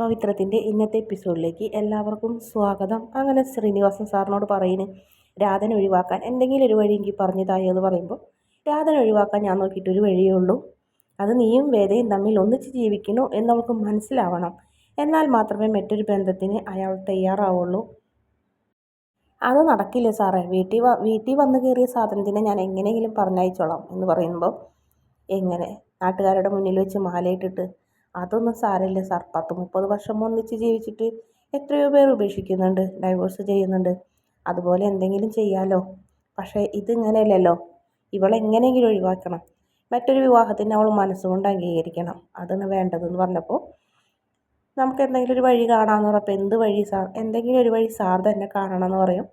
പവിത്രത്തിന്റെ ഇന്നത്തെ എപ്പിസോഡിലേക്ക് എല്ലാവർക്കും സ്വാഗതം. അങ്ങനെ ശ്രീനിവാസൻ സാറിനോട് പറയുന്നു രാധന ഒഴിവാക്കാൻ എന്തെങ്കിലും ഒരു വഴി പറഞ്ഞു പറഞ്ഞതായി എന്ന് പറയുമ്പോൾ രാധന ഒഴിവാക്കാൻ ഞാൻ നോക്കിയിട്ട് ഒരു വഴിയേ ഉള്ളൂ. അത് നീയും വേദയും തമ്മിൽ ഒന്നിച്ച് ജീവിക്കണോ എന്നവൾക്ക് മനസ്സിലാവണം. എന്നാൽ മാത്രമേ മറ്റൊരു ബന്ധത്തിന് അയാൾ തയ്യാറാവുള്ളൂ. അത് നടക്കില്ല സാറേ. വീട്ടിൽ വീട്ടിൽ വന്ന് കയറിയ സാധനത്തിനെ ഞാൻ എങ്ങനെയെങ്കിലും പറഞ്ഞയച്ചോളാം എന്ന് പറയുമ്പോൾ എങ്ങനെ? നാട്ടുകാരുടെ മുന്നിൽ വെച്ച് മാലയിട്ടിട്ട് അതൊന്നും സാരമില്ല. സാർ പത്ത് മുപ്പത് വർഷം ഒന്നിച്ച് ജീവിച്ചിട്ട് എത്രയോ പേർ ഉപേക്ഷിക്കുന്നുണ്ട് ഡൈവോഴ്സ് ചെയ്യുന്നുണ്ട്. അതുപോലെ എന്തെങ്കിലും ചെയ്യാലോ. പക്ഷേ ഇതിങ്ങനെയല്ലല്ലോ. ഇവളെങ്ങനെയെങ്കിലും ഒഴിവാക്കണം. മറ്റൊരു വിവാഹത്തിന് അവൾ മനസ്സുകൊണ്ട് അംഗീകരിക്കണം. അതാണ് വേണ്ടതെന്ന് പറഞ്ഞപ്പോൾ നമുക്ക് എന്തെങ്കിലും ഒരു വഴി കാണാമെന്ന് പറഞ്ഞപ്പോൾ എന്ത് വഴി സാർ എന്തെങ്കിലും ഒരു വഴി സാർ തന്നെ കാണണമെന്ന് പറയും.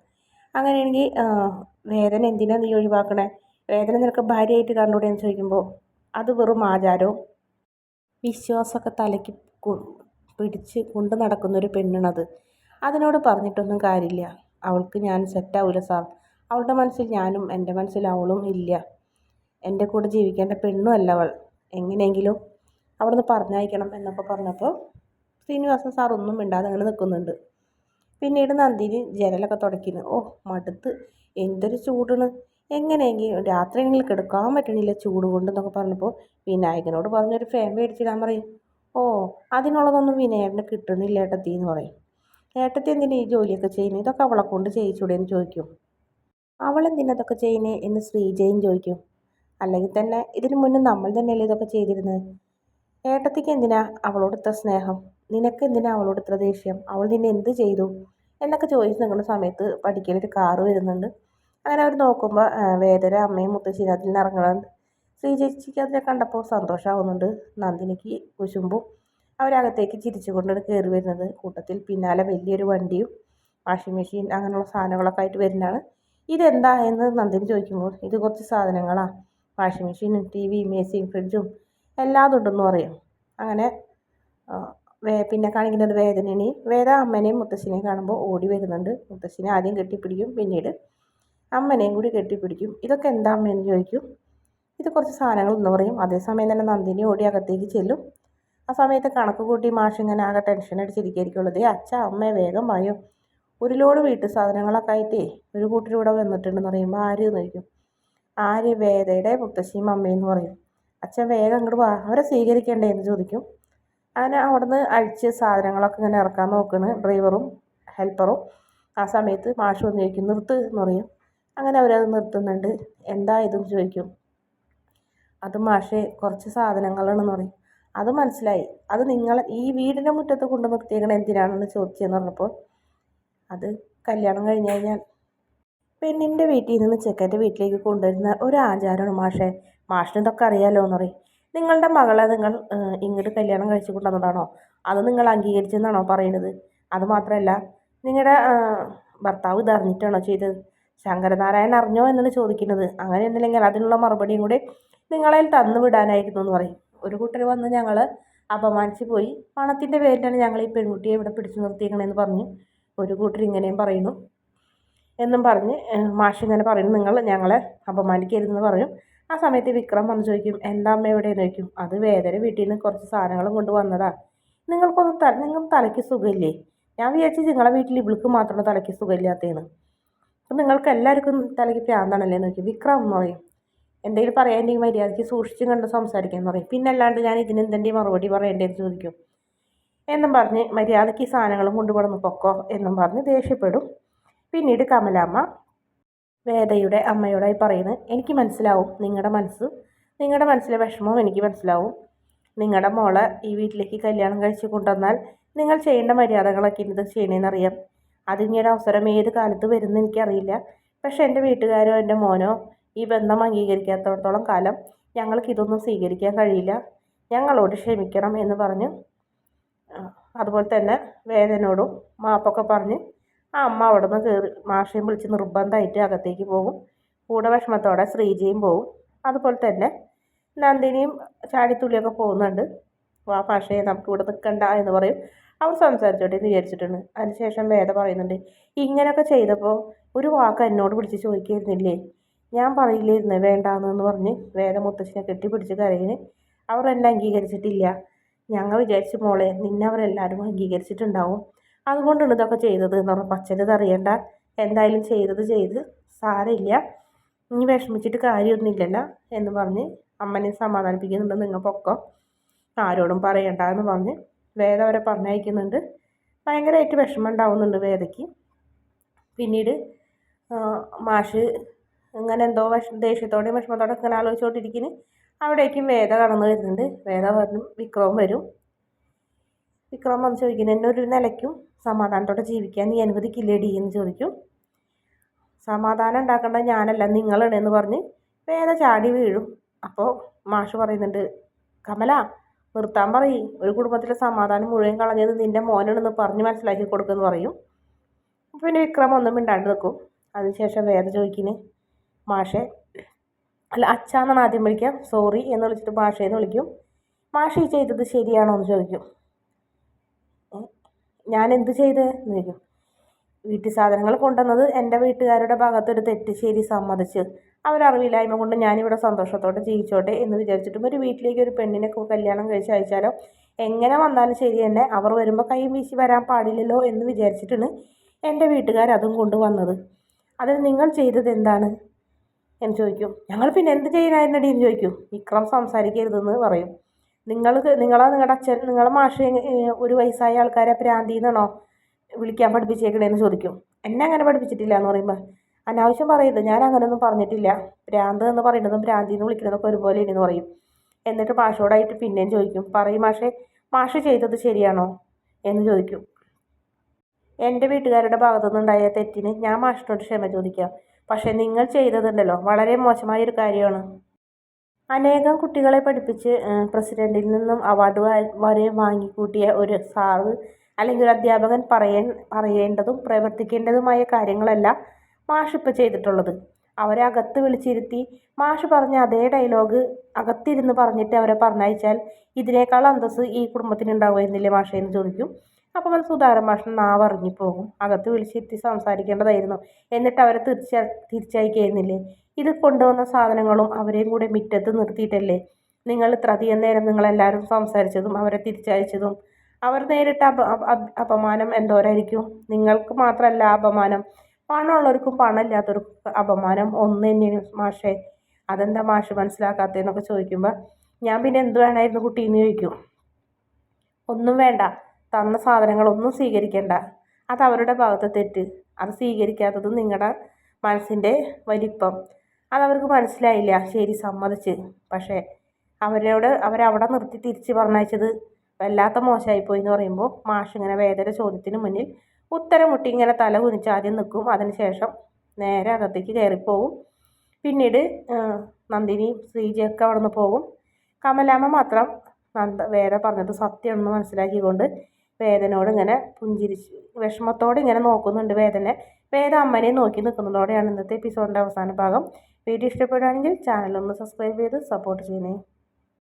അങ്ങനെയാണെങ്കിൽ വേദന എന്തിനാണ് നീ ഒഴിവാക്കണേ? വേദന നിനക്ക് ഭാര്യയായിട്ട് കണ്ടുകൂടെ എന്ന് ചോദിക്കുമ്പോൾ അത് വെറും ആചാരവും വിശ്വാസമൊക്കെ തലയ്ക്ക് പിടിച്ച് കൊണ്ട് നടക്കുന്നൊരു പെണ്ണാണത്. അതിനോട് പറഞ്ഞിട്ടൊന്നും കാര്യമില്ല. അവൾക്ക് ഞാൻ സെറ്റാവില്ല സാർ അവളുടെ മനസ്സിൽ ഞാനും എന്റെ മനസ്സിൽ അവളും ഇല്ല. എന്റെ കൂടെ ജീവിക്കേണ്ട പെണ്ണും അല്ല അവൾ. എങ്ങനെയെങ്കിലും അവിടുന്ന് പറഞ്ഞയക്കണം എന്നൊക്കെ പറഞ്ഞപ്പോൾ ശ്രീനിവാസൻ സാർ ഒന്നും മിണ്ടാതെ അങ്ങനെ നിൽക്കുന്നുണ്ട് പിന്നീട് നന്ദിനി ജനലൊക്കെ തുടയ്ക്കുന്നു. ഓ മടുത്ത്. എന്തൊരു ചൂടാണ്. എങ്ങനെയെങ്കിലും രാത്രിയെങ്കിലും കിടക്കാൻ പറ്റണില്ല ചൂട് കൊണ്ട് എന്നൊക്കെ പറഞ്ഞപ്പോൾ വിനായകനോട് പറഞ്ഞൊരു ഫാൻ മേടിച്ചിടാൻ പറയും. ഓ അതിനുള്ളതൊന്നും വിനായകന് കിട്ടുന്നില്ല ഏട്ടത്തി എന്ന് പറയും. ഏട്ടത്തി എന്തിനാ ഈ ജോലിയൊക്കെ ചെയ്യുന്നത് ഇതൊക്കെ അവളെ കൊണ്ട് ചെയ്യിച്ചൂടെ? എന്ന് ചോദിക്കും. അവളെന്തിനാ ഇതൊക്കെ ചെയ്യുന്നത് എന്ന് ശ്രീജയും ചോദിക്കും. അല്ലെങ്കിൽ തന്നെ ഇതിനു മുന്നേ നമ്മൾ തന്നെയല്ലേ ഇതൊക്കെ ചെയ്തിരുന്നത്? ഏട്ടത്തിക്ക് എന്തിനാ അവളോട് ഇത്ര സ്നേഹം? നിനക്ക് എന്തിനാ അവളോട് ഇത്ര ദേഷ്യം? അവൾ നിന്നെ എന്ത് ചെയ്തു? എന്നൊക്കെ ചോദിച്ച് നിൽക്കുന്ന സമയത്ത് പഠിക്കലൊരു കാറ് വരുന്നുണ്ട്. അങ്ങനെ അവർ നോക്കുമ്പോൾ വേദന അമ്മയും മുത്തശ്ശിയും അതിൽ നിന്ന് ഇറങ്ങുന്നുണ്ട് ശ്രീ ചേച്ചിക്ക് അതിനെ കണ്ടപ്പോൾ സന്തോഷമാവുന്നുണ്ട് നന്ദിനിക്ക് കുശുമ്പും അവരകത്തേക്ക് ചിരിച്ചുകൊണ്ടാണ് കയറി വരുന്നത്. കൂട്ടത്തിൽ പിന്നാലെ വലിയൊരു വണ്ടിയും വാഷിംഗ് മെഷീൻ അങ്ങനെയുള്ള സാധനങ്ങളൊക്കെ ആയിട്ട് വരുന്നതാണ്. ഇതെന്താ എന്ന് നന്ദിനി ചോദിക്കുമ്പോൾ ഇത് കുറച്ച് സാധനങ്ങളാണ് വാഷിംഗ് മെഷീനും ടി വി മേസിയും ഫ്രിഡ്ജും എല്ലാം ഉണ്ടെന്ന് പറയും. അങ്ങനെ വേ പിന്നെ കാണിക്കുന്നത് വേദനേനെയും വേദ അമ്മനെയും മുത്തശ്ശിനെയും കാണുമ്പോൾ ഓടി വരുന്നുണ്ട്. മുത്തശ്ശിനെ ആദ്യം കെട്ടിപ്പിടിക്കും. പിന്നീട് അമ്മനെയും കൂടി കെട്ടിപ്പിടിക്കും. ഇതൊക്കെ എന്താ ചോദിക്കും. ഇത് കുറച്ച് സാധനങ്ങൾ എന്ന് പറയും. അതേസമയം തന്നെ നന്ദിനി ഓടി അകത്തേക്ക് ചെല്ലും. ആ സമയത്ത് കണക്ക് കൂട്ടി മാഷ് ഇങ്ങനെ ആകെ ടെൻഷൻ അടിച്ചിരിക്കുള്ളത് അച്ഛ അമ്മ വേഗം വായോ. ഒരു ലോഡ് വീട്ടു സാധനങ്ങളൊക്കെ ആയിട്ടേ ഒരു കൂട്ടർ വന്നിട്ടുണ്ടെന്ന് പറയുമ്പോൾ ആര് എന്ന് ചോദിക്കും. ആര്? വേദയുടെ മുത്തശ്ശിയും അമ്മയെന്ന് പറയും. അച്ഛൻ വേഗം അങ്ങോട്ട് വാ. അവരെ സ്വീകരിക്കണ്ടേ? എന്ന് ചോദിക്കും. അങ്ങനെ അവിടുന്ന് അഴിച്ച് സാധനങ്ങളൊക്കെ ഇങ്ങനെ ഇറക്കാൻ നോക്കുന്നു ഡ്രൈവറും ഹെൽപ്പറും ആ സമയത്ത് മാഷ് വന്ന് ചോദിക്കും നിർത്ത് എന്ന് പറയും. അങ്ങനെ അവരത് നിർത്തുന്നുണ്ട്. എന്താ ഇതെന്ന് ചോദിക്കും. അത് മാഷെ കുറച്ച് സാധനങ്ങളാണെന്ന് പറയും. അത് മനസ്സിലായി. അത് നിങ്ങൾ ഈ വീടിന്റെ മുറ്റത്ത് കൊണ്ട് നിർത്തിയേക്കണ എന്തിനാണെന്ന് ചോദിച്ചതെന്ന് പറഞ്ഞപ്പോൾ അത് കല്യാണം കഴിഞ്ഞ് കഴിഞ്ഞാൽ പെണ്ണിന്റെ വീട്ടിൽ നിന്ന് ചെക്കന്റെ വീട്ടിലേക്ക് കൊണ്ടുവരുന്ന ഒരു ആചാരമാണ് മാഷെ. മാഷിന് ഇതൊക്കെ അറിയാലോ എന്ന് പറയും. നിങ്ങളുടെ മകളെ നിങ്ങൾ ഇങ്ങോട്ട് കല്യാണം കഴിച്ചു കൊണ്ടുവന്നതാണോ? അത് നിങ്ങൾ അംഗീകരിച്ചെന്നാണോ പറയുന്നത് അതുമാത്രമല്ല നിങ്ങളുടെ ഭർത്താവ് ഇതറിഞ്ഞിട്ടാണോ ചെയ്തത്? ശങ്കരനാരായണൻ അറിഞ്ഞോ എന്നാണ് ചോദിക്കുന്നത്. അങ്ങനെ ഒന്നുമില്ലെങ്കിൽ അതിനുള്ള മറുപടിയും കൂടി നിങ്ങളെ തന്നു വിടാനായിരുന്നു എന്ന് പറയും. ഒരു കൂട്ടർ വന്ന് ഞങ്ങൾ അപമാനിച്ച് പോയി. പണത്തിന്റെ പേരിലാണ് ഞങ്ങൾ ഈ പെൺകുട്ടിയെ ഇവിടെ പിടിച്ചു നിർത്തിയിരിക്കണമെന്ന് പറഞ്ഞ്. ഒരു കൂട്ടർ ഇങ്ങനെയും പറയുന്നു എന്നും പറഞ്ഞ് മാഷ് ഇങ്ങനെ പറയുന്നു നിങ്ങൾ ഞങ്ങളെ അപമാനിക്കരുതെന്ന് പറയും. ആ സമയത്ത് വിക്രം വന്ന് ചോദിക്കും എന്താ അമ്മ എവിടെയെന്ന് ചോദിക്കും അത് വേദന വീട്ടിൽ നിന്ന് കുറച്ച് സാധനങ്ങളും കൊണ്ട് വന്നതാ. നിങ്ങൾക്കൊന്നും തല നിങ്ങൾ തലയ്ക്ക് സുഖമില്ലേ? ഞാൻ വിചാരിച്ചു നിങ്ങളെ വീട്ടിൽ ഇവൾക്ക് മാത്രമേ തലയ്ക്ക് സുഖമില്ലാത്തതെന്ന് അപ്പം നിങ്ങൾക്ക് എല്ലാവർക്കും തലയ്ക്ക് പ്രാന്താണല്ലേ എന്ന് വിക്രം എന്ന് പറയും. എന്തെങ്കിലും പറയാനെങ്കിൽ മര്യാദയ്ക്ക് സൂക്ഷിച്ചും കണ്ട് സംസാരിക്കാൻ പറയും. പിന്നെ അല്ലാണ്ട് ഞാൻ ഇതിന് എന്തെങ്കിലും മറുപടി പറയേണ്ടതെന്ന് ചോദിക്കും. എന്നും പറഞ്ഞ് മര്യാദയ്ക്ക് സാധനങ്ങളും കൊണ്ടുപോകണം പൊക്കോ എന്നും പറഞ്ഞ് ദേഷ്യപ്പെടും. പിന്നീട് കമലാമ്മ വേദയുടെ അമ്മയോടായി പറയുന്നത് എനിക്ക് മനസ്സിലാവും നിങ്ങളുടെ മനസ്സ്. നിങ്ങളുടെ മനസ്സിലെ വിഷമവും എനിക്ക് മനസ്സിലാവും. നിങ്ങളുടെ മോളെ ഈ വീട്ടിലേക്ക് കല്യാണം കഴിച്ച് കൊണ്ടുവന്നാൽ നിങ്ങൾ ചെയ്യേണ്ട മര്യാദകളൊക്കെ ഇത് ചെയ്യണമെന്നറിയാം അതിനൊരു അവസരം ഏത് കാലത്ത് വരുമെന്ന് എനിക്കറിയില്ല. പക്ഷേ എന്റെ വീട്ടുകാരോ എന്റെ മോനോ ഈ ബന്ധം അംഗീകരിക്കാത്തടത്തോളം കാലം ഞങ്ങൾക്ക് ഇതൊന്നും സ്വീകരിക്കാൻ കഴിയില്ല. ഞങ്ങളോട് ക്ഷമിക്കണം എന്ന് പറഞ്ഞ് അതുപോലെ തന്നെ വേദനോടും മാപ്പൊക്കെ പറഞ്ഞ് ആ അമ്മ അവിടെ നിന്ന് കയറി മാഷയും വിളിച്ച് നിർബന്ധമായിട്ട് അകത്തേക്ക് പോകും. കൂടെ വിഷമത്തോടെ ശ്രീജയും പോകും അതുപോലെ തന്നെ നന്ദിനിയും ചാടിത്തുള്ളിയൊക്കെ പോകുന്നുണ്ട്. ആ പക്ഷേ നമുക്ക് ഇവിടെ നിൽക്കണ്ട എന്ന് പറയും. അവർ സംസാരിച്ചോട്ടെ എന്ന് വിചാരിച്ചിട്ടുണ്ട് അതിനുശേഷം വേദ പറയുന്നുണ്ട് ഇങ്ങനെയൊക്കെ ചെയ്തപ്പോൾ ഒരു വാക്ക് എന്നോട് പിടിച്ച് ചോദിക്കായിരുന്നില്ലേ? ഞാൻ പറയില്ലായിരുന്നു വേണ്ടാന്ന് പറഞ്ഞ് വേദ മുത്തശ്ശിനെ കെട്ടിപ്പിടിച്ച് കരയിന്. അവർ എന്നെ അംഗീകരിച്ചിട്ടില്ല. ഞങ്ങൾ വിചാരിച്ച മോളെ നിന്നെ അവരെല്ലാവരും അംഗീകരിച്ചിട്ടുണ്ടാവും. അതുകൊണ്ടാണ് ഇതൊക്കെ ചെയ്തത് എന്ന് പറഞ്ഞു പച്ചന്റെ അറിയണ്ട. എന്തായാലും ചെയ്തത് ചെയ്ത് സാരമില്ല. ഇനി വിഷമിച്ചിട്ട് കാര്യമൊന്നുമില്ലല്ലോ എന്ന് പറഞ്ഞ് അമ്മനെ സമാധാനിപ്പിക്കുന്നുണ്ട് നിങ്ങൾ പൊക്കം ആരോടും പറയണ്ട എന്ന് പറഞ്ഞ് വേദ അവരെ പറഞ്ഞയക്കുന്നുണ്ട്. ഭയങ്കരമായിട്ട് വിഷമം ഉണ്ടാവുന്നുണ്ട് വേദയ്ക്ക്. പിന്നീട് മാഷ് ഇങ്ങനെ എന്തോ വിഷ ദേഷ്യത്തോടെയും വിഷമത്തോടെ ഇങ്ങനെ ആലോചിച്ചുകൊണ്ടിരിക്കുന്നു. അവിടേക്കും വേദ കടന്നു വരുന്നുണ്ട്. വേദ പറഞ്ഞു വിക്രം വരും. വിക്രം വന്ന് ചോദിക്കുന്നു എന്നെ ഒരു നിലയ്ക്കും സമാധാനത്തോടെ ജീവിക്കാൻ നീ അനുവദിക്കില്ലേടി? എന്ന് ചോദിക്കും. സമാധാനം ഉണ്ടാക്കേണ്ട ഞാനല്ല നിങ്ങളാണ് എന്ന് പറഞ്ഞ് വേദ ചാടി വീഴും. അപ്പോൾ മാഷ് പറയുന്നുണ്ട് കമല നിർത്താൻ പറയും. ഒരു കുടുംബത്തിലെ സമാധാനം മുഴുവൻ കളഞ്ഞത് നിന്റെ മോനാണെന്ന് പറഞ്ഞ് മനസ്സിലാക്കി കൊടുക്കുമെന്ന് പറയും. പിന്നെ വിക്രം ഒന്നും മിണ്ടാണ്ട് നിൽക്കും അതിനുശേഷം വേദ ചോദിക്കിന് മാഷെ അല്ല അച്ഛാന്നാണ് ആദ്യം വിളിക്കാം? സോറി എന്ന് വിളിച്ചിട്ട് മാഷേന്ന് വിളിക്കും. മാഷ ഈ ചെയ്തത് ശരിയാണോ? എന്ന് ചോദിക്കും. ഞാൻ എന്ത് ചെയ്ത്? എന്ന് ചോദിക്കും. വീട്ടു സാധനങ്ങൾ കൊണ്ടുവന്നത് എന്റെ വീട്ടുകാരുടെ ഭാഗത്തൊരു തെറ്റ് ശരി സമ്മതിച്ച്. അവരറിവില്ലായ്മ കൊണ്ട് ഞാനിവിടെ സന്തോഷത്തോടെ ജീവിച്ചോട്ടെ എന്ന് വിചാരിച്ചിട്ടും ഒരു വീട്ടിലേക്ക് ഒരു പെണ്ണിനെ കല്യാണം കഴിച്ച് അയച്ചാലോ? എങ്ങനെ വന്നാലും ശരി തന്നെ അവർ വരുമ്പോൾ കൈ വീശി വരാൻ പാടില്ലല്ലോ എന്ന് വിചാരിച്ചിട്ടാണ് എന്റെ വീട്ടുകാർ അതും കൊണ്ടുവന്നത്. അതിൽ നിങ്ങൾ ചെയ്തത് എന്താണ്? എന്ന് ചോദിക്കും. ഞങ്ങൾ പിന്നെ എന്ത് ചെയ്യാനായിരുന്നടി എന്ന് ചോദിക്കും. വിക്രം സംസാരിക്കരുതെന്ന് പറയും. നിങ്ങൾക്ക് നിങ്ങളെ നിങ്ങളുടെ അച്ഛൻ നിങ്ങളെ മാഷ ഒരു വയസ്സായ ആൾക്കാരെ പ്രാന്തി എന്നാണോ വിളിക്കാൻ പഠിപ്പിച്ചേക്കണേന്ന് ചോദിക്കും. എന്നെ അങ്ങനെ പഠിപ്പിച്ചിട്ടില്ല എന്ന് പറയുമ്പോൾ അനാവശ്യം പറയരുത് ഞാൻ അങ്ങനെയൊന്നും പറഞ്ഞിട്ടില്ല. ഭ്രാന്ത് എന്ന് പറയുന്നതും ഭ്രാന്തി എന്ന് വിളിക്കുന്നതൊക്കെ ഒരുപോലെ എന്ന് പറയും. എന്നിട്ട് മാഷോടായിട്ട് പിന്നെയും ചോദിക്കും പറയും മാഷെ മാഷ് ചെയ്തത് ശരിയാണോ? എന്ന് ചോദിക്കും. എന്റെ വീട്ടുകാരുടെ ഭാഗത്തുനിന്നുണ്ടായ തെറ്റിന് ഞാൻ മാഷിനോട് ക്ഷമ ചോദിക്കാം. പക്ഷേ നിങ്ങൾ ചെയ്തതുണ്ടല്ലോ വളരെ മോശമായൊരു കാര്യമാണ്. അനേകം കുട്ടികളെ പഠിപ്പിച്ച് പ്രസിഡന്റിൽ നിന്നും അവാർഡ് വരെ വാങ്ങിക്കൂട്ടിയ ഒരു സാറ് അല്ലെങ്കിൽ ഒരു അധ്യാപകൻ പറയേ പറയേണ്ടതും പ്രവർത്തിക്കേണ്ടതുമായ കാര്യങ്ങളല്ല മാഷ് ഇപ്പോൾ ചെയ്തിട്ടുള്ളത്. അവരെ അകത്ത് വിളിച്ചിരുത്തി മാഷ് പറഞ്ഞ അതേ ഡയലോഗ് അകത്തിരുന്ന് പറഞ്ഞിട്ട് അവരെ പറഞ്ഞയച്ചാൽ ഇതിനേക്കാൾ അന്തസ് ഈ കുടുംബത്തിന് ഉണ്ടാവുമായിരുന്നില്ലേ മാഷേ എന്ന് ചോദിക്കും. അപ്പോൾ സുധാകരൻ മാഷൻ നാവറിഞ്ഞു പോകും. അകത്ത് വിളിച്ചിരുത്തി സംസാരിക്കേണ്ടതായിരുന്നു. എന്നിട്ട് അവരെ തിരിച്ച തിരിച്ചയക്കായിരുന്നില്ലേ ഇത് കൊണ്ടുവന്ന സാധനങ്ങളും അവരെയും കൂടെ മുറ്റത്ത് നിർത്തിയിട്ടല്ലേ? നിങ്ങൾ ഇത്ര അധികം നേരം നിങ്ങളെല്ലാവരും സംസാരിച്ചതും അവരെ തിരിച്ചയച്ചതും അവർ നേരിട്ട അപമാനം എന്തോരായിരിക്കും? നിങ്ങൾക്ക് മാത്രമല്ല അപമാനം. പണമുള്ളവർക്കും പണമില്ലാത്തവർക്കും അപമാനം. ഒന്ന് തന്നെയാണ് മാഷേ. അതെന്താ മാഷ് മനസ്സിലാക്കാത്തതെന്നൊക്കെ ചോദിക്കുമ്പോൾ ഞാൻ പിന്നെ എന്ത് വേണമായിരുന്നു കുട്ടീന്ന് ചോദിക്കും. ഒന്നും വേണ്ട. തന്ന സാധനങ്ങളൊന്നും സ്വീകരിക്കേണ്ട. അത് അവരുടെ ഭാഗത്ത് തെറ്റ്. അത് സ്വീകരിക്കാത്തത് നിങ്ങളുടെ മനസ്സിന്റെ വലിപ്പം. അതവർക്ക് മനസ്സിലായില്ല. ശരി സമ്മതിച്ച്. പക്ഷേ അവരോട് അവരവിടെ നിർത്തി തിരിച്ച് പറഞ്ഞയച്ചത് വല്ലാത്ത മോശമായിപ്പോയി എന്ന് പറയുമ്പോൾ മാഷ് ഇങ്ങനെ വേദന ചോദ്യത്തിന് മുന്നിൽ ഉത്തരം മുട്ടി ഇങ്ങനെ തല കുനിച്ച് ആദ്യം നിൽക്കും അതിനുശേഷം നേരെ അകത്തേക്ക് കയറിപ്പോവും. പിന്നീട് നന്ദിനി ശ്രീജയൊക്കെ അവിടെ നിന്ന് പോകും. കമലാമ്മ മാത്രം നന്ദ വേദ പറഞ്ഞത് സത്യമാണെന്ന് മനസ്സിലാക്കിക്കൊണ്ട് വേദനയോട് ഇങ്ങനെ പുഞ്ചിരിച്ച് വിഷമത്തോടെ ഇങ്ങനെ നോക്കുന്നുണ്ട് വേദന. വേദ അമ്മനെ നോക്കി നിൽക്കുന്നതോടെയാണ് ഇന്നത്തെ എപ്പിസോഡിന്റെ അവസാന ഭാഗം. വീഡിയോ ഇഷ്ടപ്പെടുകയാണെങ്കിൽ ചാനൽ ഒന്ന് സബ്സ്ക്രൈബ് ചെയ്ത് സപ്പോർട്ട് ചെയ്യണേ.